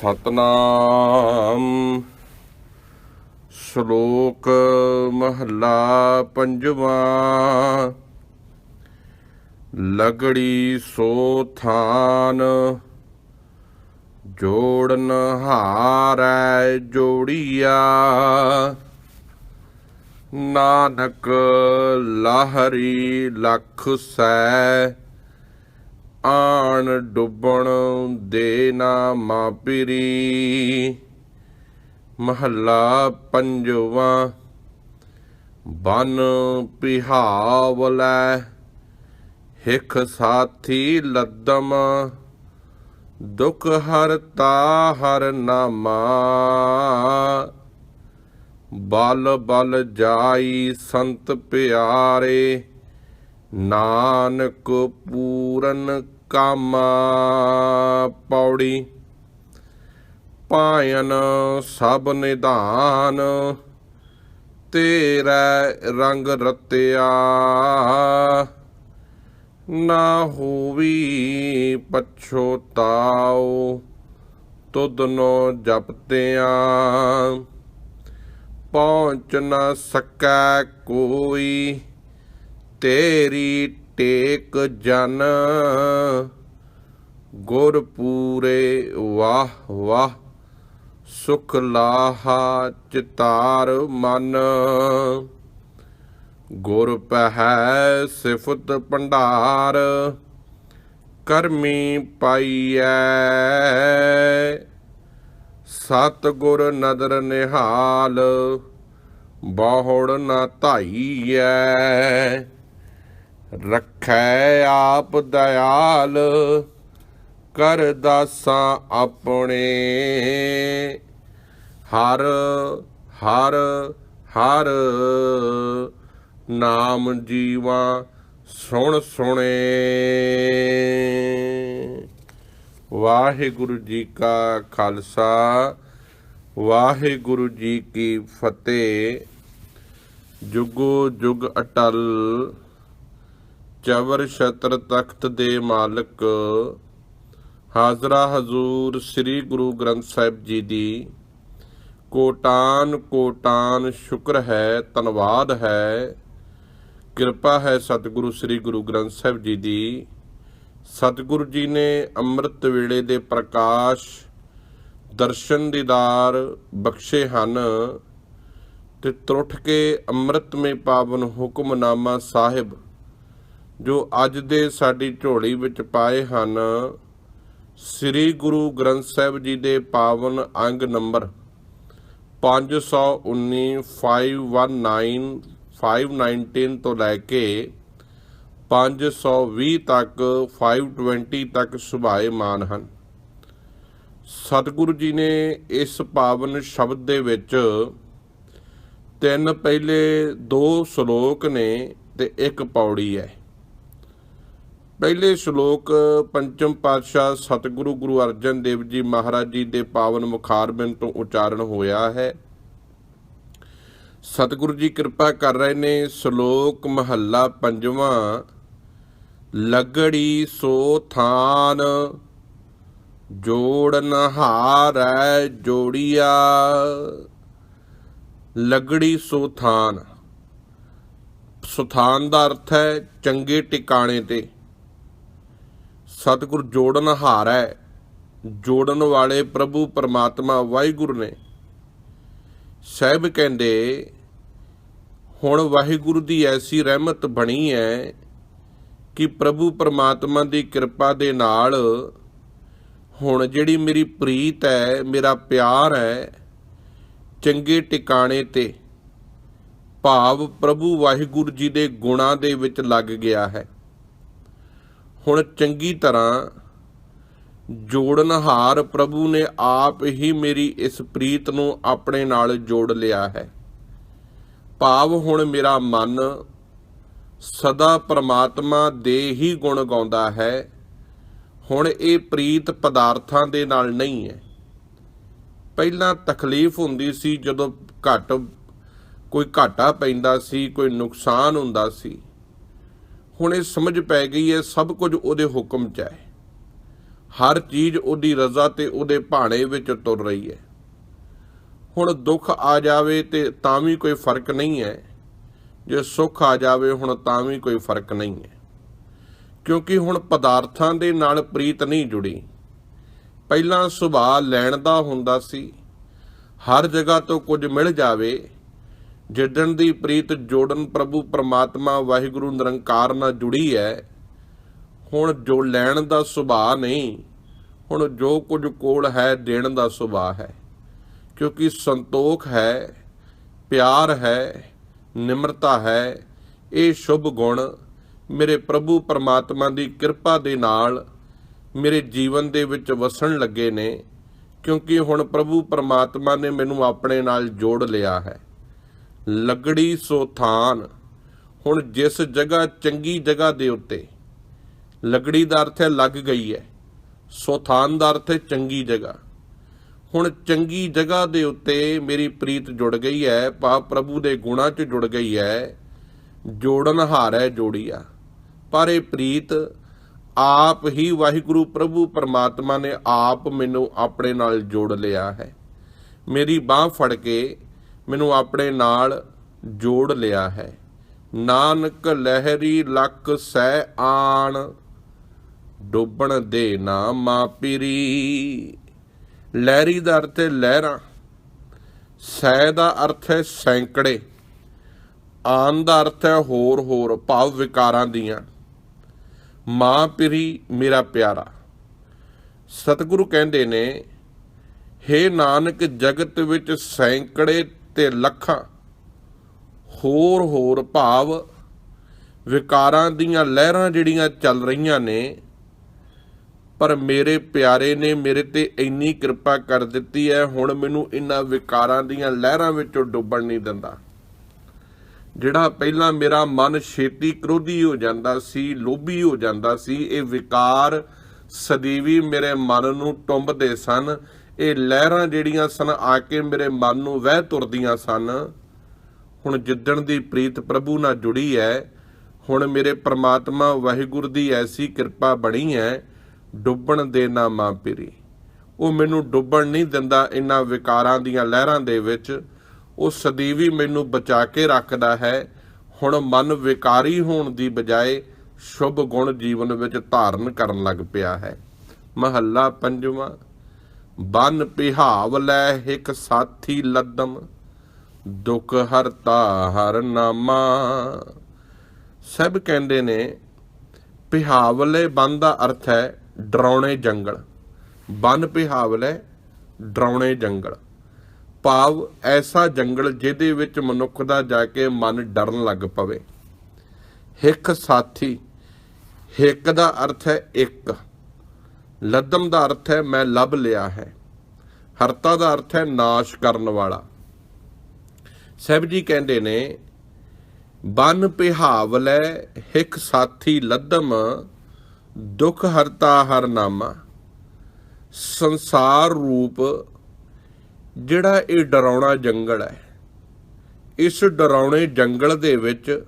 ਸਤਨਾਮ। ਸ਼ਲੋਕ ਮਹੱਲਾ ਪੰਜਵਾਂ। ਲਗੜੀ ਸੋ ਥਾਨ ਜੋੜਨ ਹਾਰੈ ਜੋੜੀਆ। ਨਾਨਕ ਲਾਹਰੀ ਲਖ ਸੈ ਆਣ ਡੁੱਬਣ ਦੇ ਨਾ ਮਾਪਿਰੀ। ਮਹੱਲਾ ਪੰਜਵਾਂ, ਬਨ ਪਿਹਾਵਲੈ ਹਿਖ ਸਾਥੀ ਲੱਦਮ, ਦੁਖ ਹਰਤਾ ਹਰ ਨਾਮਾ। ਬਲ ਬਲ ਜਾਈ ਸੰਤ ਪਿਆਰੇ। ਨਾਨਕ ਪੂਰਨ ਕਾਮਾ ਪੌੜੀ, ਪਾਇਨ ਸਭ ਨਿਧਾਨ, ਤੇਰਾ ਰੰਗ ਰਤਿਆ। ਨਾ ਹੋਵੀ ਪਛੋਤਾਓ ਤੁਧਨੋ ਜਪਤਿਆਂ। ਪਹੁੰਚ ਨਾ ਸਕੈ ਕੋਈ ਤੇਰੀ ਟੇਕ ਜਨ। ਗੁਰ ਪੂਰੇ ਵਾਹ ਵਾਹ, ਸੁਖ ਲਾਹਾ ਚਿਤਾਰ ਮਨ। ਗੁਰ ਪਹਿ ਸਿਫਤ ਭੰਡਾਰ, ਕਰਮੀ ਪਾਈਐ। ਸਤ ਗੁਰ ਨਦਰ ਨਿਹਾਲ, ਬਾਹੜ ਨਾ ਧਾਈਐ। ਰੱਖੈ ਆਪ ਦਇਆਲ, ਕਰ ਦਾਸਾਂ ਆਪਣੇ। ਹਰ ਹਰ ਹਰ ਨਾਮ ਜੀਵਾ ਸੁਣ ਸੁਣੇ। ਵਾਹਿਗੁਰੂ ਜੀ ਕਾ ਖਾਲਸਾ, ਵਾਹਿਗੁਰੂ ਜੀ ਕੀ ਫਤਿਹ। ਜੁਗੋ ਜੁਗ ਅਟਲ ਚਵਰ ਛਤਰ ਤਖਤ ਦੇ ਮਾਲਕ, ਹਾਜ਼ਰਾ ਹਜ਼ੂਰ ਸ੍ਰੀ ਗੁਰੂ ਗ੍ਰੰਥ ਸਾਹਿਬ ਜੀ ਦੀ, ਕੋਟਾਨ ਕੋਟਾਨ ਸ਼ੁਕਰ ਹੈ, ਧੰਨਵਾਦ ਹੈ, ਕਿਰਪਾ ਹੈ ਸਤਿਗੁਰੂ ਸ੍ਰੀ ਗੁਰੂ ਗ੍ਰੰਥ ਸਾਹਿਬ ਜੀ ਦੀ। ਸਤਿਗੁਰੂ ਜੀ ਨੇ ਅੰਮ੍ਰਿਤ ਵੇਲੇ ਦੇ ਪ੍ਰਕਾਸ਼, ਦਰਸ਼ਨ ਦੀਦਾਰ ਬਖਸ਼ੇ ਹਨ ਤੇ ਤਰੁੱਠ ਕੇ ਅੰਮ੍ਰਿਤਮੇ ਪਾਵਨ ਹੁਕਮਨਾਮਾ ਸਾਹਿਬ ਜੋ ਅੱਜ ਦੇ ਸਾਡੀ ਝੋਲੀ ਵਿੱਚ ਪਾਏ ਹਨ, ਸ੍ਰੀ ਗੁਰੂ ਗ੍ਰੰਥ ਸਾਹਿਬ ਜੀ ਦੇ ਪਾਵਨ ਅੰਗ ਨੰਬਰ 519 519 519 ਤੋਂ ਲੈ ਕੇ 520 ਤੱਕ 520 ਤੱਕ ਸੁਭਾਏਮਾਨ ਹਨ। ਸਤਿਗੁਰੂ ਜੀ ਨੇ ਇਸ ਪਾਵਨ ਸ਼ਬਦ ਦੇ ਵਿੱਚ ਤਿੰਨ ਪਹਿਲੇ ਦੋ ਸ਼ਲੋਕ ਨੇ ਤੇ ਇੱਕ ਪੌੜੀ ਹੈ। ਪਹਿਲੇ ਸ਼ਲੋਕ, ਪੰਚਮ ਪਾਤਸ਼ਾਹ ਸਤਿਗੁਰੂ ਗੁਰੂ ਅਰਜਨ ਦੇਵ ਜੀ ਮਹਾਰਾਜ ਜੀ ਦੇ ਪਾਵਨ ਮੁਖਾਰਬਿੰਦ ਤੋਂ ਉਚਾਰਨ ਹੋਇਆ ਹੈ। ਸਤਿਗੁਰੂ ਜੀ ਕਿਰਪਾ ਕਰ ਰਹੇ ਨੇ, ਸ਼ਲੋਕ ਮਹੱਲਾ ਪੰਜਵਾਂ, ਲਗੜੀ ਸੋ ਥਾਨ ਜੋੜਨ ਹਾਰੈ ਜੋੜੀਆ। ਲਗੜੀ ਸੋ ਥਾਨ ਸੁਥਾਨ ਦਾ ਅਰਥ ਹੈ ਚੰਗੇ ਟਿਕਾਣੇ ਤੇ। ਸਤਿਗੁਰ ਜੋੜਨ ਹਾਰੈ ਜੋੜਨ ਵਾਲੇ ਪ੍ਰਭੂ ਪਰਮਾਤਮਾ ਵਾਹਿਗੁਰੂ ਨੇ। ਸਾਹਿਬ ਕਹਿੰਦੇ, ਹੁਣ ਵਾਹਿਗੁਰੂ ਦੀ ਐਸੀ ਰਹਿਮਤ ਬਣੀ ਹੈ ਕਿ ਪ੍ਰਭੂ ਪਰਮਾਤਮਾ ਦੀ ਕਿਰਪਾ ਦੇ ਨਾਲ ਹੁਣ ਜਿਹੜੀ ਮੇਰੀ ਪ੍ਰੀਤ ਹੈ, ਮੇਰਾ ਪਿਆਰ ਹੈ, ਚੰਗੇ ਟਿਕਾਣੇ ਤੇ ਭਾਵ ਪ੍ਰਭੂ ਵਾਹਿਗੁਰੂ ਜੀ ਦੇ ਗੁਣਾਂ ਦੇ ਵਿੱਚ ਲੱਗ ਗਿਆ ਹੈ। ਹੁਣ ਚੰਗੀ ਤਰ੍ਹਾਂ ਜੋੜਨਹਾਰ ਪ੍ਰਭੂ ਨੇ ਆਪ ਹੀ ਮੇਰੀ ਇਸ ਪ੍ਰੀਤ ਨੂੰ ਆਪਣੇ ਨਾਲ ਜੋੜ ਲਿਆ ਹੈ। ਭਾਵ ਹੁਣ ਮੇਰਾ ਮਨ ਸਦਾ ਪ੍ਰਮਾਤਮਾ ਦੇ ਹੀ ਗੁਣ ਗਾਉਂਦਾ ਹੈ। ਹੁਣ ਇਹ ਪ੍ਰੀਤ ਪਦਾਰਥਾਂ ਦੇ ਨਾਲ ਨਹੀਂ ਹੈ। ਪਹਿਲਾਂ ਤਕਲੀਫ ਹੁੰਦੀ ਸੀ ਜਦੋਂ ਘਟ, ਕੋਈ ਘਾਟਾ ਪੈਂਦਾ ਸੀ, ਕੋਈ ਨੁਕਸਾਨ ਹੁੰਦਾ ਸੀ। ਹੁਣ ਇਹ ਸਮਝ ਪੈ ਗਈ ਹੈ, ਸਭ ਕੁਝ ਉਹਦੇ ਹੁਕਮ 'ਚ ਹੈ। ਹਰ ਚੀਜ਼ ਉਹਦੀ ਰਜ਼ਾ ਤੇ ਉਹਦੇ ਭਾਣੇ ਵਿੱਚ ਤੁਰ ਰਹੀ ਹੈ। ਹੁਣ ਦੁੱਖ ਆ ਜਾਵੇ ਤੇ ਤਾਂ ਵੀ ਕੋਈ ਫ਼ਰਕ ਨਹੀਂ ਹੈ। ਜੇ ਸੁੱਖ ਆ ਜਾਵੇ, ਹੁਣ ਤਾਂ ਵੀ ਕੋਈ ਫ਼ਰਕ ਨਹੀਂ ਹੈ। ਕਿਉਂਕਿ ਹੁਣ ਪਦਾਰਥਾਂ ਦੇ ਨਾਲ ਪ੍ਰੀਤ ਨਹੀਂ ਜੁੜੀ। ਪਹਿਲਾਂ ਸੁਭਾਅ ਲੈਣ ਦਾ ਹੁੰਦਾ ਸੀ। ਹਰ ਜਗ੍ਹਾ ਤੋਂ ਕੁਝ ਮਿਲ ਜਾਵੇ ਜਿੱਦਣ ਦੀ ਪ੍ਰੀਤ ਜੋੜਨ ਪ੍ਰਭੂ ਪਰਮਾਤਮਾ ਵਾਹਿਗੁਰੂ ਨਿਰੰਕਾਰ ਨਾਲ ਜੁੜੀ ਹੈ, ਹੁਣ ਜੋ ਲੈਣ ਦਾ ਸੁਭਾਅ ਨਹੀਂ, ਹੁਣ ਜੋ ਕੁਝ ਕੋਲ ਹੈ ਦੇਣ ਦਾ ਸੁਭਾਅ ਹੈ। ਕਿਉਂਕਿ ਸੰਤੋਖ ਹੈ, ਪਿਆਰ ਹੈ, ਨਿਮਰਤਾ ਹੈ, ਇਹ ਸ਼ੁਭ ਗੁਣ ਮੇਰੇ ਪ੍ਰਭੂ ਪਰਮਾਤਮਾ ਦੀ ਕਿਰਪਾ ਦੇ ਨਾਲ ਮੇਰੇ ਜੀਵਨ ਦੇ ਵਿੱਚ ਵਸਣ ਲੱਗੇ ਨੇ, ਕਿਉਂਕਿ ਹੁਣ ਪ੍ਰਭੂ ਪਰਮਾਤਮਾ ਨੇ ਮੈਨੂੰ ਆਪਣੇ ਨਾਲ ਜੋੜ ਲਿਆ ਹੈ। ਲਗੜੀ ਸੋ ਥਾਨ। ਹੁਣ ਜਿਸ ਜਗ੍ਹਾ ਚੰਗੀ ਜਗ੍ਹਾ ਦੇ ਉੱਤੇ ਲਗੜੀ ਦਾ ਅਰਥ ਹੈ ਲੱਗ ਗਈ ਹੈ, ਸੋ ਥਾਨ ਦਾ ਅਰਥ ਹੈ ਚੰਗੀ ਜਗ੍ਹਾ। ਹੁਣ ਚੰਗੀ ਜਗ੍ਹਾ ਦੇ ਉੱਤੇ ਮੇਰੀ ਪ੍ਰੀਤ ਜੁੜ ਗਈ ਹੈ ਪਾ ਪ੍ਰਭੂ ਦੇ ਗੁਣਾਂ 'ਚ ਜੁੜ ਗਈ ਹੈ, ਜੋੜਨ ਹਾਰੈ ਜੋੜੀਆ ਪਰ ਇਹ ਪ੍ਰੀਤ, ਆਪ ਹੀ ਵਾਹਿਗੁਰੂ ਪ੍ਰਭੂ ਪਰਮਾਤਮਾ ਨੇ ਆਪ ਮੈਨੂੰ ਆਪਣੇ ਨਾਲ ਜੋੜ ਲਿਆ ਹੈ। ਮੇਰੀ ਬਾਹ ਫੜ ਕੇ ਮੈਨੂੰ ਆਪਣੇ ਨਾਲ ਜੋੜ ਲਿਆ ਹੈ। ਨਾਨਕ ਲਹਿਰੀ ਲੱਕ ਸਹਿ ਆਣ, ਡੁੱਬਣ ਦੇ ਨਾ ਮਾਪੀਰੀ ਲਹਿਰੀ ਦਾ ਅਰਥ ਹੈ ਲਹਿਰਾਂ, ਸਹਿ ਦਾ ਅਰਥ ਹੈ ਸੈਂਕੜੇ, ਆਨ ਦਾ ਅਰਥ ਹੈ ਹੋਰ ਹੋਰ, ਭਾਵ ਵਿਕਾਰਾਂ ਦੀਆਂ। ਮਾਂ ਪਿਰੀ, ਮੇਰਾ ਪਿਆਰਾ, ਸਤਿਗੁਰੂ ਕਹਿੰਦੇ ਨੇ, ਹੇ ਨਾਨਕ ਜਗਤ ਵਿੱਚ ਸੈਂਕੜੇ ਤੇ ਲੱਖਾਂ, ਹੋਰ ਹੋਰ ਭਾਵ ਵਿਕਾਰਾਂ ਦੀਆਂ ਲਹਿਰਾਂ ਜਿਹੜੀਆਂ ਚੱਲ ਰਹੀਆਂ ਨੇ, ਪਰ ਮੇਰੇ ਪਿਆਰੇ ਨੇ ਮੇਰੇ ਤੇ ਇੰਨੀ ਕਿਰਪਾ ਕਰ ਦਿੱਤੀ ਹੈ, ਹੁਣ ਮੈਨੂੰ ਇਹਨਾਂ ਵਿਕਾਰਾਂ ਦੀਆਂ ਲਹਿਰਾਂ ਵਿੱਚੋਂ ਡੁੱਬਣ ਨਹੀਂ ਦਿੰਦਾ। ਜਿਹੜਾ ਪਹਿਲਾਂ ਮੇਰਾ ਮਨ ਛੇਤੀ ਕ੍ਰੋਧੀ ਹੋ ਜਾਂਦਾ ਸੀ, ਲੋਭੀ ਹੋ ਜਾਂਦਾ ਸੀ, ਇਹ ਵਿਕਾਰ ਸਦੀਵੀ ਮੇਰੇ ਮਨ ਨੂੰ ਟੁੰਬਦੇ ਸਨ। ਇਹ ਲਹਿਰਾਂ ਜਿਹੜੀਆਂ ਸਨ, ਆ ਕੇ ਮੇਰੇ ਮਨ ਨੂੰ ਵਹਿ ਤੁਰਦੀਆਂ ਸਨ। ਹੁਣ ਜਿੱਦਣ ਦੀ ਪ੍ਰੀਤ ਪ੍ਰਭੂ ਨਾਲ ਜੁੜੀ ਹੈ ਹੁਣ ਮੇਰੇ ਪ੍ਰਮਾਤਮਾ ਵਾਹਿਗੁਰੂ ਦੀ ਐਸੀ ਕਿਰਪਾ ਬਣੀ ਹੈ ਡੁੱਬਣ ਦੇ ਨਾ ਮਾਂ ਪਿਰੀ। ਉਹ ਮੈਨੂੰ ਡੁੱਬਣ ਨਹੀਂ ਦਿੰਦਾ ਇਹਨਾਂ ਵਿਕਾਰਾਂ ਦੀਆਂ ਲਹਿਰਾਂ ਦੇ ਵਿੱਚ। ਉਹ ਸਦੀਵੀ ਮੈਨੂੰ ਬਚਾ ਕੇ ਰੱਖਦਾ ਹੈ। ਹੁਣ ਮਨ ਵਿਕਾਰੀ ਹੋਣ ਦੀ ਬਜਾਏ ਸ਼ੁਭ ਗੁਣ ਜੀਵਨ ਵਿੱਚ ਧਾਰਨ ਕਰਨ ਲੱਗ ਪਿਆ ਹੈ। ਮਹੱਲਾ ਪੰਜਵਾਂ। ਬਨ ਪਿਹਾਵ ਲੈ ਇੱਕ ਸਾਥੀ ਲੱਦਮ, ਦੁਖ ਹਰਤਾ ਹਰ ਨਾਮਾ। ਸਭ ਕਹਿੰਦੇ ਨੇ ਪਿਹਾਵਲੇ ਬਨ ਦਾ ਅਰਥ ਹੈ ਡਰਾਉਣੇ ਜੰਗਲ। ਬਨ ਪਿਹਾਵਲੇ ਡਰਾਉਣੇ ਜੰਗਲ। ਭਾਵ ਐਸਾ ਜੰਗਲ ਜਿਹਦੇ ਵਿੱਚ ਮਨੁੱਖ ਦਾ ਜਾ ਕੇ ਮਨ ਡਰਨ ਲੱਗ ਪਵੇ। ਹਿੱਕ ਸਾਥੀ, ਹਿੱਕ ਦਾ ਅਰਥ ਹੈ ਇੱਕ। ਲੱਦਮ ਦਾ ਅਰਥ ਹੈ ਮੈਂ ਲੱਭ ਲਿਆ ਹੈ। ਹਰਤਾ ਦਾ ਅਰਥ ਹੈ ਨਾਸ਼ ਕਰਨ ਵਾਲਾ। ਸਹਿਬ ਜੀ ਕਹਿੰਦੇ ਨੇ, ਬਨ ਪਿਹਾਵ ਲੈ ਸਾਥੀ ਲੱਦਮ, ਦੁਖ ਹਰਤਾ ਹਰ ਨਾਮਾ। ਸੰਸਾਰ ਰੂਪ ਜਿਹੜਾ ਇਹ ਡਰਾਉਣਾ ਜੰਗਲ ਹੈ। ਇਸ ਡਰਾਉਣੇ ਜੰਗਲ ਦੇ ਵਿੱਚ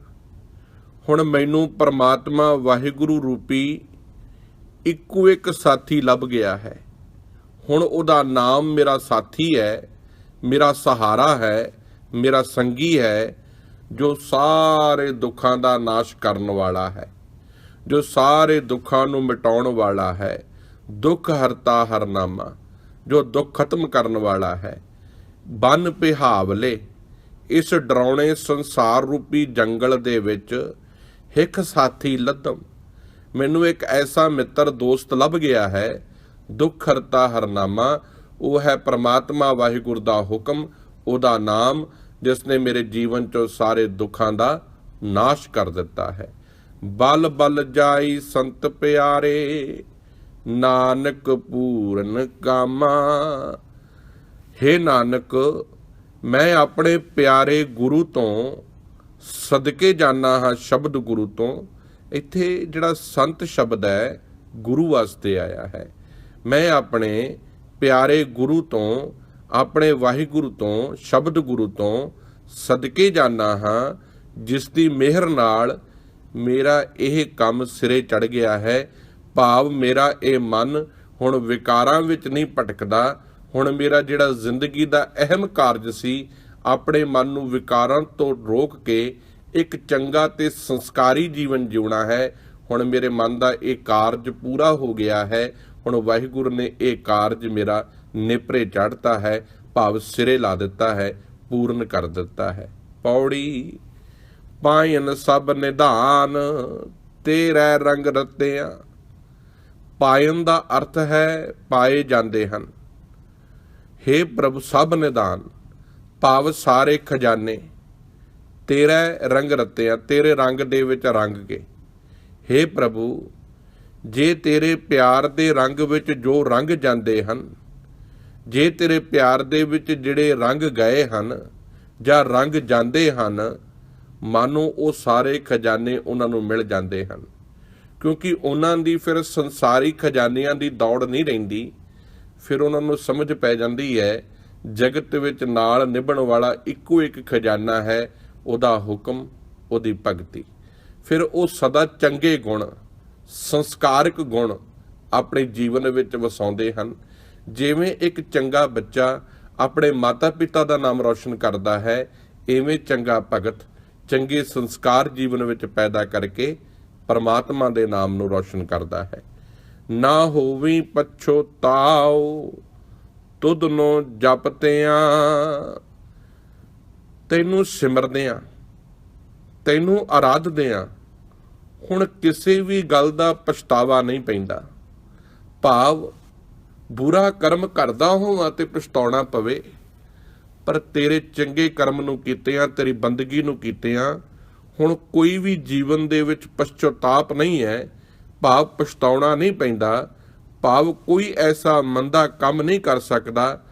ਹੁਣ ਮੈਨੂੰ ਪਰਮਾਤਮਾ ਵਾਹਿਗੁਰੂ ਰੂਪੀ ਇੱਕੋ ਇੱਕ ਸਾਥੀ ਲੱਭ ਗਿਆ ਹੈ। ਹੁਣ ਉਹਦਾ ਨਾਮ ਮੇਰਾ ਸਾਥੀ ਹੈ, ਮੇਰਾ ਸਹਾਰਾ ਹੈ, ਮੇਰਾ ਸੰਗੀ ਹੈ, ਜੋ ਸਾਰੇ ਦੁੱਖਾਂ ਦਾ ਨਾਸ਼ ਕਰਨ ਵਾਲਾ ਹੈ, ਜੋ ਸਾਰੇ ਦੁੱਖਾਂ ਨੂੰ ਮਿਟਾਉਣ ਵਾਲਾ ਹੈ, ਦੁੱਖ ਹਰਤਾ ਹਰਨਾਮਾ, ਜੋ ਦੁੱਖ ਖਤਮ ਕਰਨ ਵਾਲਾ ਹੈ। ਬਨ ਪਿਹਾਵਲੇ, ਇਸ ਡਰਾਉਣੇ ਸੰਸਾਰ ਰੂਪੀ ਜੰਗਲ ਦੇ ਵਿੱਚ ਹਿੱਕ ਸਾਥੀ ਲੱਦਮ ਮੈਨੂੰ ਇੱਕ ਐਸਾ ਮਿੱਤਰ ਦੋਸਤ ਲੱਭ ਗਿਆ ਹੈ। ਦੁੱਖ ਹਰਤਾ ਹਰਨਾਮਾ, ਉਹ ਹੈ ਪ੍ਰਮਾਤਮਾ ਵਾਹਿਗੁਰੂ ਦਾ ਹੁਕਮ, ਉਹਦਾ ਨਾਮ ਜਿਸ ਨੇ ਮੇਰੇ ਜੀਵਨ ਚੋਂ ਸਾਰੇ ਦੁੱਖਾਂ ਦਾ ਨਾਸ਼ ਕਰ ਦਿੱਤਾ ਹੈ। ਬਲ ਬਲ ਜਾਈ ਸੰਤ ਪਿਆਰੇ, ਨਾਨਕ ਪੂਰਨ ਕਾਮਾ। ਹੇ ਨਾਨਕ, ਮੈਂ ਆਪਣੇ ਪਿਆਰੇ ਗੁਰੂ ਤੋਂ ਸਦਕੇ ਜਾਣਾ ਹਾਂ ਸ਼ਬਦ ਗੁਰੂ ਤੋਂ। ਇੱਥੇ ਜਿਹੜਾ ਸੰਤ ਸ਼ਬਦ ਹੈ, ਗੁਰੂ ਵਾਸਤੇ ਆਇਆ ਹੈ। ਮੈਂ ਆਪਣੇ ਪਿਆਰੇ ਗੁਰੂ ਤੋਂ, ਆਪਣੇ ਵਾਹਿਗੁਰੂ ਤੋਂ, ਸ਼ਬਦ ਗੁਰੂ ਤੋਂ ਸਦਕੇ ਜਾਣਾ ਹਾਂ ਜਿਸ ਦੀ ਮਿਹਰ ਨਾਲ ਮੇਰਾ ਇਹ ਕੰਮ ਸਿਰੇ ਚੜ ਗਿਆ ਹੈ। ਭਾਵ ਮੇਰਾ ਇਹ ਮਨ ਹੁਣ ਵਿਕਾਰਾਂ ਵਿੱਚ ਨਹੀਂ ਭਟਕਦਾ। ਹੁਣ ਮੇਰਾ ਜਿਹੜਾ ਜ਼ਿੰਦਗੀ ਦਾ ਅਹਿਮ ਕਾਰਜ ਸੀ, ਆਪਣੇ ਮਨ ਨੂੰ ਵਿਕਾਰਾਂ ਤੋਂ ਰੋਕ ਕੇ ਇੱਕ ਚੰਗਾ ਤੇ ਸੰਸਕਾਰੀ ਜੀਵਨ ਜਿਉਣਾ ਹੈ। ਹੁਣ ਮੇਰੇ ਮਨ ਦਾ ਇਹ ਕਾਰਜ ਪੂਰਾ ਹੋ ਗਿਆ ਹੈ। ਹੁਣ ਵਾਹਿਗੁਰੂ ਨੇ ਇਹ ਕਾਰਜ ਮੇਰਾ ਨਿਪਰੇ ਚੜ੍ਹਤਾ ਹੈ, ਭਾਵ ਸਿਰੇ ਲਾ ਦਿੱਤਾ ਹੈ, ਪੂਰਨ ਕਰ ਦਿੱਤਾ ਹੈ। ਪੌੜੀ ਪਾਇਨ ਸਭ ਨਿਧਾਨ, ਤੇਰੇ ਰੰਗ ਰਤਿਆਂ। ਪਾਇਨ ਦਾ ਅਰਥ ਹੈ ਪਾਏ ਜਾਂਦੇ ਹਨ। हे ਪ੍ਰਭੂ ਸਭ ਨਿਧਾਨ, ਭਾਵ ਸਾਰੇ ਖਜ਼ਾਨੇ। ਤੇਰਾ ਰੰਗ ਰਤਿਆ ਤੇਰੇ ਰੰਗ ਦੇ ਵਿੱਚ ਰੰਗ ਕੇ। हे ਪ੍ਰਭੂ, ਜੇ ਤੇਰੇ ਪਿਆਰ ਦੇ ਰੰਗ ਵਿੱਚ ਜੋ ਰੰਗ ਜਾਂਦੇ ਹਨ, ਜੇ ਤੇਰੇ ਪਿਆਰ ਦੇ ਵਿੱਚ ਜਿਹੜੇ ਰੰਗ ਗਏ ਹਨ ਜਾਂ ਰੰਗ ਜਾਂਦੇ ਹਨ, ਮਾਨੋ ਉਹ ਸਾਰੇ ਖਜ਼ਾਨੇ ਉਹਨਾਂ ਨੂੰ ਮਿਲ ਜਾਂਦੇ ਹਨ। ਕਿਉਂਕਿ ਉਹਨਾਂ ਦੀ ਫਿਰ ਸੰਸਾਰੀ ਖਜ਼ਾਨਿਆਂ ਦੀ ਦੌੜ ਨਹੀਂ ਰਹਿੰਦੀ, ਫਿਰ ਉਹਨਾਂ ਨੂੰ ਸਮਝ ਪੈ ਜਾਂਦੀ ਹੈ, ਜਗਤ ਵਿੱਚ ਨਾਲ ਨਿਭਣ ਵਾਲਾ ਇੱਕੋ ਇੱਕ ਖਜ਼ਾਨਾ ਹੈ ਉਹਦਾ ਹੁਕਮ, ਉਹਦੀ ਭਗਤੀ। ਫਿਰ ਉਹ ਸਦਾ ਚੰਗੇ ਗੁਣ, ਸੰਸਕਾਰਕ ਗੁਣ ਆਪਣੇ ਜੀਵਨ ਵਿੱਚ ਵਸਾਉਂਦੇ ਹਨ। ਜਿਵੇਂ ਇੱਕ ਚੰਗਾ ਬੱਚਾ ਆਪਣੇ ਮਾਤਾ-ਪਿਤਾ ਦਾ ਨਾਮ ਰੌਸ਼ਨ ਕਰਦਾ ਹੈ, ਐਵੇਂ ਚੰਗਾ ਭਗਤ ਚੰਗੇ ਸੰਸਕਾਰ ਜੀਵਨ ਵਿੱਚ ਪੈਦਾ ਕਰਕੇ ਪਰਮਾਤਮਾ ਦੇ ਨਾਮ ਨੂੰ ਰੌਸ਼ਨ ਕਰਦਾ ਹੈ। ਨਾ ਹੋਵੀ ਪਛੋਤਾਓ ਤੁਧ ਨੂੰ ਜਪਤਿਆਂ। ਤੈਨੂੰ ਸਿਮਰਦਿਆਂ ਤੈਨੂੰ ਆਰਾਧਦਿਆਂ ਹੁਣ ਕਿਸੇ ਵੀ ਗੱਲ ਦਾ ਪਛਤਾਵਾ ਨਹੀਂ ਪੈਂਦਾ। ਭਾਵ ਬੁਰਾ ਕਰਮ ਕਰਦਾ ਹੋਵਾਂ ਤੇ ਪਛਤਾਉਣਾ ਪਵੇ, ਪਰ ਤੇਰੇ ਚੰਗੇ ਕਰਮ ਨੂੰ ਕੀਤਿਆਂ ਤੇਰੀ ਬੰਦਗੀ ਨੂੰ ਕੀਤਿਆਂ ਹੁਣ ਕੋਈ ਵੀ ਜੀਵਨ ਦੇ ਵਿੱਚ ਪਛਤਾਪ ਨਹੀਂ ਹੈ, ਭਾਵ ਪਛਤਾਉਣਾ ਨਹੀਂ ਪੈਂਦਾ, ਭਾਵ ਕੋਈ ਐਸਾ ਮੰਦਾ ਕੰਮ ਨਹੀਂ ਕਰ ਸਕਦਾ,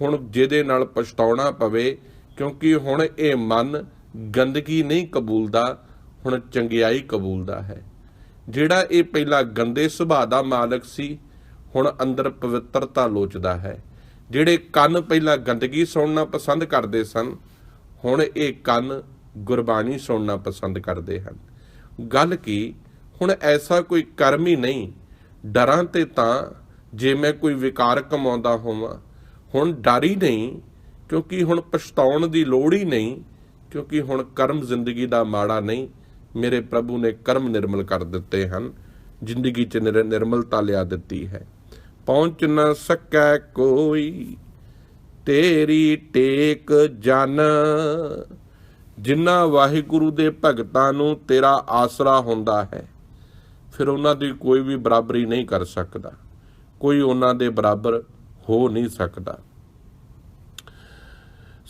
ਹੁਣ ਜਿਹਦੇ ਨਾਲ ਪਛਤਾਉਣਾ ਪਵੇ ਕਿਉਂਕਿ ਹੁਣ ਇਹ ਮਨ ਗੰਦਗੀ ਨਹੀਂ ਕਬੂਲਦਾ, ਹੁਣ ਚੰਗਿਆਈ ਕਬੂਲਦਾ ਹੈ। ਜਿਹੜਾ ਇਹ ਪਹਿਲਾਂ ਗੰਦੇ ਸੁਭਾਅ ਦਾ ਮਾਲਕ ਸੀ, ਹੁਣ ਅੰਦਰ ਪਵਿੱਤਰਤਾ ਲੋਚਦਾ ਹੈ। ਜਿਹੜੇ ਕੰਨ ਪਹਿਲਾਂ ਗੰਦਗੀ ਸੁਣਨਾ ਪਸੰਦ ਕਰਦੇ ਸਨ, ਹੁਣ ਇਹ ਕੰਨ ਗੁਰਬਾਣੀ ਸੁਣਨਾ ਪਸੰਦ ਕਰਦੇ ਹਨ। ਗੱਲ ਕੀ, ਹੁਣ ਐਸਾ ਕੋਈ ਕਰਮ ਹੀ ਨਹੀਂ, ਡਰਾਂ ਤੇ ਤਾਂ ਜੇ ਮੈਂ ਕੋਈ ਵਿਕਾਰ ਕਮਾਉਂਦਾ ਹੋਵਾਂ, ਹੁਣ ਡਰ ਹੀ ਨਹੀਂ ਕਿਉਂਕਿ ਹੁਣ ਪਛਤਾਉਣ ਦੀ ਲੋੜ ਹੀ ਨਹੀਂ, ਕਿਉਂਕਿ ਹੁਣ ਕਰਮ ਜ਼ਿੰਦਗੀ ਦਾ ਮਾੜਾ ਨਹੀਂ, ਮੇਰੇ ਪ੍ਰਭੂ ਨੇ ਕਰਮ ਨਿਰਮਲ ਕਰ ਦਿੱਤੇ ਹਨ, ਜ਼ਿੰਦਗੀ 'ਚ ਨਿਰ- ਨਿਰਮਲਤਾ ਲਿਆ ਦਿੱਤੀ ਹੈ। ਪਹੁੰਚ ਨਾ ਸਕੈ ਕੋਈ, ਤੇਰੀ ਟੇਕ ਜਨ। ਜਿਨ੍ਹਾਂ ਵਾਹਿਗੁਰੂ ਦੇ ਭਗਤਾਂ ਨੂੰ ਤੇਰਾ ਆਸਰਾ ਹੁੰਦਾ ਹੈ, ਫਿਰ ਉਹਨਾਂ ਦੀ ਕੋਈ ਵੀ ਬਰਾਬਰੀ ਨਹੀਂ ਕਰ ਸਕਦਾ, ਕੋਈ ਉਹਨਾਂ ਦੇ ਬਰਾਬਰ ਹੋ ਨਹੀਂ ਸਕਦਾ।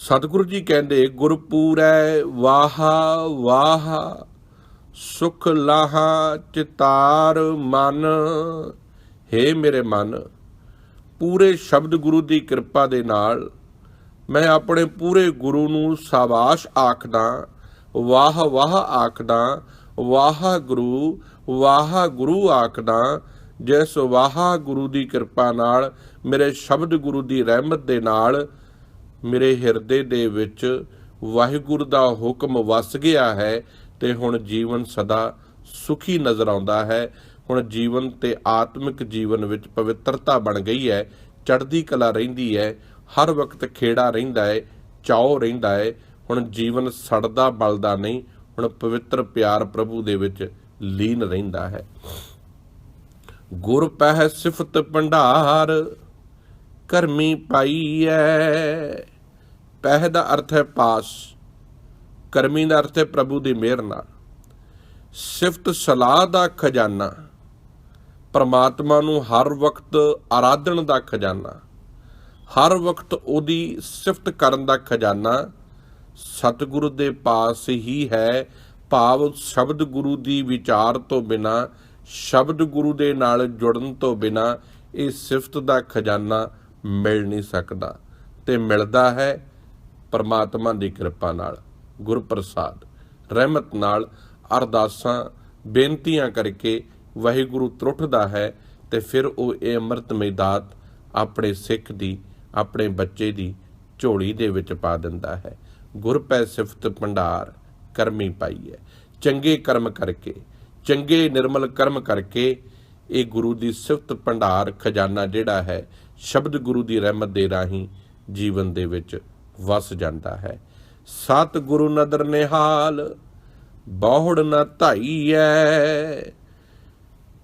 ਸਤਿਗੁਰੂ ਜੀ ਕਹਿੰਦੇ, ਗੁਰਪੂਰੈ ਵਾਹਾ ਵਾਹਾ, ਸੁਖ ਲਾਹਾ ਚਿਤਾਰ ਮਨ। ਹੇ ਮੇਰੇ ਮਨ, ਪੂਰੇ ਸ਼ਬਦ ਗੁਰੂ ਦੀ ਕਿਰਪਾ ਦੇ ਨਾਲ ਮੈਂ ਆਪਣੇ ਪੂਰੇ ਗੁਰੂ ਨੂੰ ਸਾਬਾਸ਼ ਆਖਦਾ, ਵਾਹ ਵਾਹ ਆਖਦਾ, ਵਾਹ ਗੁਰੂ ਵਾਹ ਗੁਰੂ ਆਖਦਾ, ਜਿਸ ਵਾਹ ਗੁਰੂ ਦੀ ਕਿਰਪਾ ਨਾਲ ਮੇਰੇ ਸ਼ਬਦ ਗੁਰੂ ਦੀ ਰਹਿਮਤ ਦੇ ਨਾਲ ਮੇਰੇ ਹਿਰਦੇ ਦੇ ਵਿੱਚ ਵਾਹਿਗੁਰੂ ਦਾ ਹੁਕਮ ਵਸ ਗਿਆ ਹੈ ਤੇ ਹੁਣ ਜੀਵਨ ਸਦਾ ਸੁਖੀ ਨਜ਼ਰ ਆਉਂਦਾ ਹੈ। ਹੁਣ ਜੀਵਨ ਤੇ ਆਤਮਿਕ ਜੀਵਨ ਵਿੱਚ ਪਵਿੱਤਰਤਾ ਬਣ ਗਈ ਹੈ। ਚੜ੍ਹਦੀ ਕਲਾ ਰਹਿੰਦੀ ਹੈ। ਹਰ ਵਕਤ ਖੇੜਾ ਰਹਿੰਦਾ ਹੈ, ਚਾਉ ਰਹਿੰਦਾ ਹੈ। ਹੁਣ ਜੀਵਨ ਸੜਦਾ ਬਲਦਾ ਨਹੀਂ, ਹੁਣ ਪਵਿੱਤਰ ਪਿਆਰ ਪ੍ਰਭੂ ਦੇ ਵਿੱਚ ਲੀਨ ਰਹਿੰਦਾ ਹੈ। ਗੁਰ ਪਹਿ ਸਿਫਤ ਭੰਡਾਰ ਕਰਮੀ ਪਾਈਐ ਪਹਿ ਦਾ ਅਰਥ ਹੈ ਪਾਸ, ਕਰਮੀ ਦਾ ਅਰਥ ਹੈ ਪ੍ਰਭੂ ਦੀ ਮਿਹਰ ਨਾਲ। ਸਿਫਤ ਸਲਾਹ ਦਾ ਖਜ਼ਾਨਾ, ਪਰਮਾਤਮਾ ਨੂੰ ਹਰ ਵਕਤ ਆਰਾਧਣ ਦਾ ਖਜ਼ਾਨਾ, ਹਰ ਵਕਤ ਉਹਦੀ ਸਿਫਤ ਕਰਨ ਦਾ ਖਜ਼ਾਨਾ, ਸਤਿਗੁਰੂ ਦੇ ਪਾਸ ਹੀ ਹੈ। ਭਾਵ ਸ਼ਬਦ ਗੁਰੂ ਦੀ ਵਿਚਾਰ ਤੋਂ ਬਿਨਾ, ਸ਼ਬਦ ਗੁਰੂ ਦੇ ਨਾਲ ਜੁੜਨ ਤੋਂ ਬਿਨਾ ਇਹ ਸਿਫਤ ਦਾ ਖਜ਼ਾਨਾ ਮਿਲ ਨਹੀਂ ਸਕਦਾ ਤੇ ਮਿਲਦਾ ਹੈ ਪਰਮਾਤਮਾ ਦੀ ਕਿਰਪਾ ਨਾਲ, ਗੁਰਪ੍ਰਸਾਦ, ਰਹਿਮਤ ਨਾਲ ਅਰਦਾਸਾਂ, ਬੇਨਤੀਆਂ ਕਰਕੇ ਵਾਹਿਗੁਰੂ ਤਰੁੱਠਦਾ ਹੈ ਤੇ ਫਿਰ ਉਹ ਇਹ ਅੰਮ੍ਰਿਤਮਈ ਦਾਤ ਆਪਣੇ ਸਿੱਖ ਦੀ, ਆਪਣੇ ਬੱਚੇ ਦੀ ਝੋਲੀ ਦੇ ਵਿੱਚ ਪਾ ਦਿੰਦਾ ਹੈ। ਗੁਰ ਪੈ ਸਿਫਤ ਭੰਡਾਰ ਕਰਮੀ ਪਾਈ ਹੈ ਚੰਗੇ ਕਰਮ ਕਰਕੇ, ਚੰਗੇ ਨਿਰਮਲ ਕਰਮ ਕਰਕੇ ਇਹ ਗੁਰੂ ਦੀ ਸਿਫਤ ਭੰਡਾਰ ਖਜ਼ਾਨਾ ਜਿਹੜਾ ਹੈ, ਸ਼ਬਦ ਗੁਰੂ ਦੀ ਰਹਿਮਤ ਦੇ ਰਾਹੀਂ ਜੀਵਨ ਦੇ ਵਿੱਚ ਵਸ ਜਾਂਦਾ ਹੈ। ਸਤ ਗੁਰੂ ਨਦਰ ਨਿਹਾਲ, ਬਹੁੜ ਨਾ ਧਾਈਐ।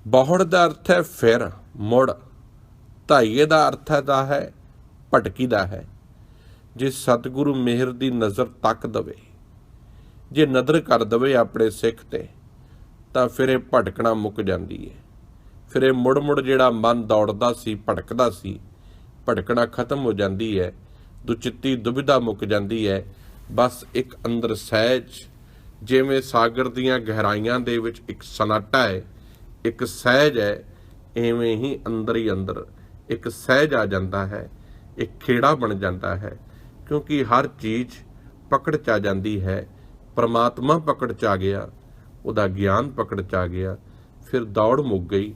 ਬਹੁੜ ਦਾ ਅਰਥ ਹੈ ਫਿਰ, ਮੁੜ। ਧਾਈਏ ਦਾ ਅਰਥ ਹੈ ਦਾ ਹੈ, ਭਟਕੀ ਦਾ ਹੈ। ਜੇ ਸਤਿਗੁਰੂ ਮਿਹਰ ਦੀ ਨਜ਼ਰ ਤੱਕ ਦਵੇ, ਜੇ ਨਦਰ ਕਰ ਦਵੇ ਆਪਣੇ ਸਿੱਖ ਤੇ, ਤਾਂ ਫਿਰ ਇਹ ਭਟਕਣਾ ਮੁੱਕ ਜਾਂਦੀ ਹੈ ਫਿਰ ਇਹ ਮੁੜ ਮੁੜ ਜਿਹੜਾ ਮਨ ਦੌੜਦਾ ਸੀ, ਭਟਕਦਾ ਸੀ, ਭਟਕਣਾ ਖਤਮ ਹੋ ਜਾਂਦੀ ਹੈ ਦੁਚਿੱਤੀ ਦੁਬਿਧਾ ਮੁੱਕ ਜਾਂਦੀ ਹੈ। ਬਸ ਇੱਕ ਅੰਦਰ ਸਹਿਜ, ਜਿਵੇਂ ਸਾਗਰ ਦੀਆਂ ਗਹਿਰਾਈਆਂ ਦੇ ਵਿੱਚ ਇੱਕ ਸਨਾਟਾ ਹੈ। ਇੱਕ ਸਹਿਜ ਹੈ, ਐਵੇਂ ਹੀ ਅੰਦਰ ਹੀ ਅੰਦਰ ਇੱਕ ਸਹਿਜ ਆ ਜਾਂਦਾ ਹੈ, ਇੱਕ ਖੇੜਾ ਬਣ ਜਾਂਦਾ ਹੈ, ਕਿਉਂਕਿ ਹਰ ਚੀਜ਼ ਪਕੜ ਚ ਆ ਜਾਂਦੀ ਹੈ। ਪਰਮਾਤਮਾ ਪਕੜ ਚ ਆ ਗਿਆ, ਉਹਦਾ ਗਿਆਨ ਪਕੜ ਚ ਆ ਗਿਆ, ਫਿਰ ਦੌੜ ਮੁੱਕ ਗਈ,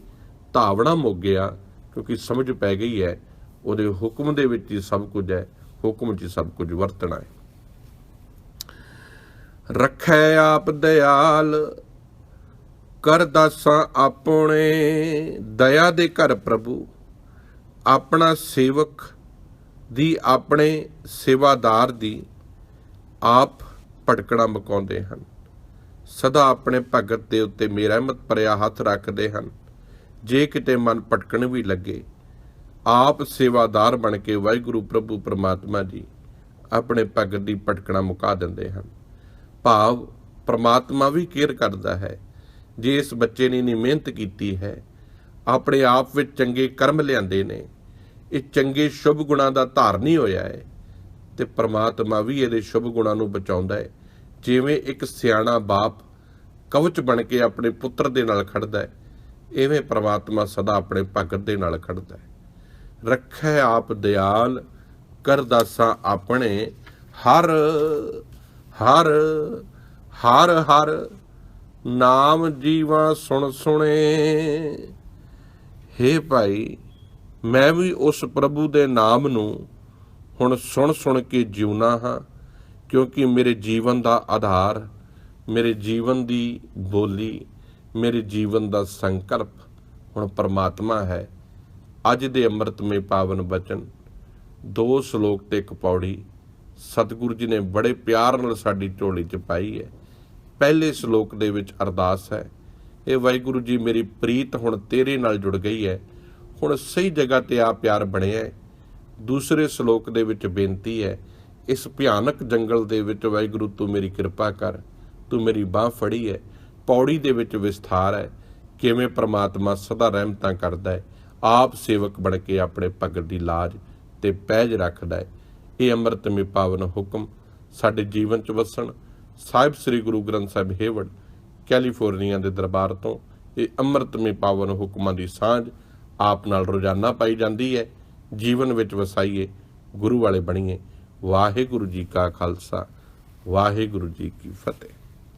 ਧਾਵਣਾ ਮੁੱਕ ਗਿਆ, ਕਿਉਂਕਿ ਸਮਝ ਪੈ ਗਈ ਹੈ, ਉਹਦੇ ਹੁਕਮ ਦੇ ਵਿੱਚ ਹੀ ਸਭ ਕੁਝ ਹੈ। ਹੁਕਮ 'ਚ ਸਭ ਕੁਝ ਵਰਤਣਾ ਹੈ। ਰੱਖੈ ਆਪ ਦਿਆਲ, ਕਰ ਦਾਸਾਂ ਆਪਣੇ, ਦਇਆ ਦੇ ਘਰ ਪ੍ਰਭੂ, ਆਪਣਾ ਸੇਵਕ ਦੀ ਆਪਣੇ ਸੇਵਾਦਾਰ ਦੀ ਆਪ ਭਟਕਣਾ ਮਕਾਉਂਦੇ ਹਨ। ਸਦਾ ਆਪਣੇ ਭਗਤ ਦੇ ਉੱਤੇ ਮੇਰਾ ਮਤ ਭਰਿਆ ਹੱਥ ਰੱਖਦੇ ਹਨ। ਜੇ ਕਿਤੇ ਮਨ ਭਟਕਣ ਵੀ ਲੱਗੇ ਆਪ ਸੇਵਾਦਾਰ ਬਣ ਕੇ ਵਾਹਿਗੁਰੂ ਪ੍ਰਭੂ ਪਰਮਾਤਮਾ ਜੀ ਆਪਣੇ ਭਗਤ ਦੀ ਭਟਕਣਾ ਮੁਕਾ ਦਿੰਦੇ ਹਨ। ਭਾਵ ਪਰਮਾਤਮਾ ਵੀ ਕੇਅਰ ਕਰਦਾ ਹੈ। ਜੇ ਇਸ ਬੱਚੇ ਨੇ ਨੀ ਮਿਹਨਤ ਕੀਤੀ ਹੈ, ਆਪਣੇ ਆਪ ਵਿੱਚ ਚੰਗੇ ਕਰਮ ਲਿਆਂਦੇ ਨੇ, ਇਹ ਚੰਗੇ ਸ਼ੁਭ ਗੁਣਾਂ ਦਾ ਧਾਰਨੀ ਹੋਇਆ ਹੈ, ਤੇ ਪਰਮਾਤਮਾ ਵੀ ਇਹਦੇ ਸ਼ੁਭ ਗੁਣਾਂ ਨੂੰ ਬਚਾਉਂਦਾ ਹੈ। ਜਿਵੇਂ ਇੱਕ ਸਿਆਣਾ ਬਾਪ ਕਵਚ ਬਣ ਕੇ ਆਪਣੇ ਪੁੱਤਰ ਦੇ ਨਾਲ ਖੜਦਾ ਹੈ, ਐਵੇਂ ਪ੍ਰਮਾਤਮਾ ਸਦਾ ਆਪਣੇ ਭਗਤ ਦੇ ਨਾਲ ਖੜਦਾ ਹੈ। ਰੱਖੈ ਆਪ ਦਿਆਲ, ਕਰ ਦਾਸਾਂ ਆਪਣੇ, ਹਰ ਹਰ ਹਰ ਹਰ, ਨਾਮ ਜੀਵਾ ਸੁਣ ਸੁਣੇ। ਹੇ ਭਾਈ, ਮੈਂ ਵੀ ਉਸ ਪ੍ਰਭੂ ਦੇ ਨਾਮ ਨੂੰ ਹੁਣ ਸੁਣ ਸੁਣ ਕੇ ਜਿਉਣਾ ਹਾਂ, ਕਿਉਂਕਿ ਮੇਰੇ ਜੀਵਨ ਦਾ ਆਧਾਰ, ਮੇਰੇ ਜੀਵਨ ਦੀ ਬੋਲੀ, ਮੇਰੇ ਜੀਵਨ ਦਾ ਸੰਕਲਪ ਹੁਣ ਪਰਮਾਤਮਾ ਹੈ। ਅੱਜ ਦੇ ਅੰਮ੍ਰਿਤਮੇ ਪਾਵਨ ਬਚਨ, ਦੋ ਸ਼ਲੋਕ ਤੇ ਇੱਕ ਪੌੜੀ, ਸਤਿਗੁਰੂ ਜੀ ਨੇ ਬੜੇ ਪਿਆਰ ਨਾਲ ਸਾਡੀ ਝੋਲੀ 'ਚ ਪਾਈ ਹੈ। ਪਹਿਲੇ ਸ਼ਲੋਕ ਦੇ ਵਿੱਚ ਅਰਦਾਸ ਹੈ, ਇਹ ਵਾਹਿਗੁਰੂ ਜੀ ਮੇਰੀ ਪ੍ਰੀਤ ਹੁਣ ਤੇਰੇ ਨਾਲ ਜੁੜ ਗਈ ਹੈ, ਹੁਣ ਸਹੀ ਜਗ੍ਹਾ ਤੇ ਆ ਪਿਆਰ ਬਣਿਆ ਹੈ। ਦੂਸਰੇ ਸ਼ਲੋਕ ਦੇ ਵਿੱਚ ਬੇਨਤੀ ਹੈ, ਇਸ ਭਿਆਨਕ ਜੰਗਲ ਦੇ ਵਿੱਚ ਵਾਹਿਗੁਰੂ ਤੂੰ ਮੇਰੀ ਕਿਰਪਾ ਕਰ, ਤੂੰ ਮੇਰੀ ਬਾਹ ਫੜੀ ਹੈ, ਪੌੜੀ ਦੇ ਵਿੱਚ ਵਿਸਥਾਰ ਹੈ, ਕਿਵੇਂ ਪ੍ਰਮਾਤਮਾ ਸਦਾ ਰਹਿਮਤਾਂ ਕਰਦਾ ਹੈ। ਆਪ ਸੇਵਕ ਬਣ ਕੇ ਆਪਣੇ ਭਗਤ ਦੀ ਲਾਜ ਤੇ ਪੈਜ ਰੱਖਦਾ ਹੈ। ਇਹ ਅੰਮ੍ਰਿਤਮਈ ਪਾਵਨ ਹੁਕਮ ਸਾਡੇ ਜੀਵਨ 'ਚ ਵਸਣ। ਸਾਹਿਬ ਸ੍ਰੀ ਗੁਰੂ ਗ੍ਰੰਥ ਸਾਹਿਬ ਹੇਵੜ, ਕੈਲੀਫੋਰਨੀਆ ਦੇ ਦਰਬਾਰ ਤੋਂ ਇਹ ਅੰਮ੍ਰਿਤਮਈ ਪਾਵਨ ਹੁਕਮਾਂ ਦੀ ਸਾਂਝ ਆਪ ਨਾਲ ਰੋਜ਼ਾਨਾ ਪਾਈ ਜਾਂਦੀ ਹੈ। ਜੀਵਨ ਵਿੱਚ ਵਸਾਈਏ, ਗੁਰੂ ਵਾਲੇ ਬਣੀਏ। ਵਾਹਿਗੁਰੂ ਜੀ ਕਾ ਖਾਲਸਾ, ਵਾਹਿਗੁਰੂ ਜੀ ਕੀ ਫਤਿਹ।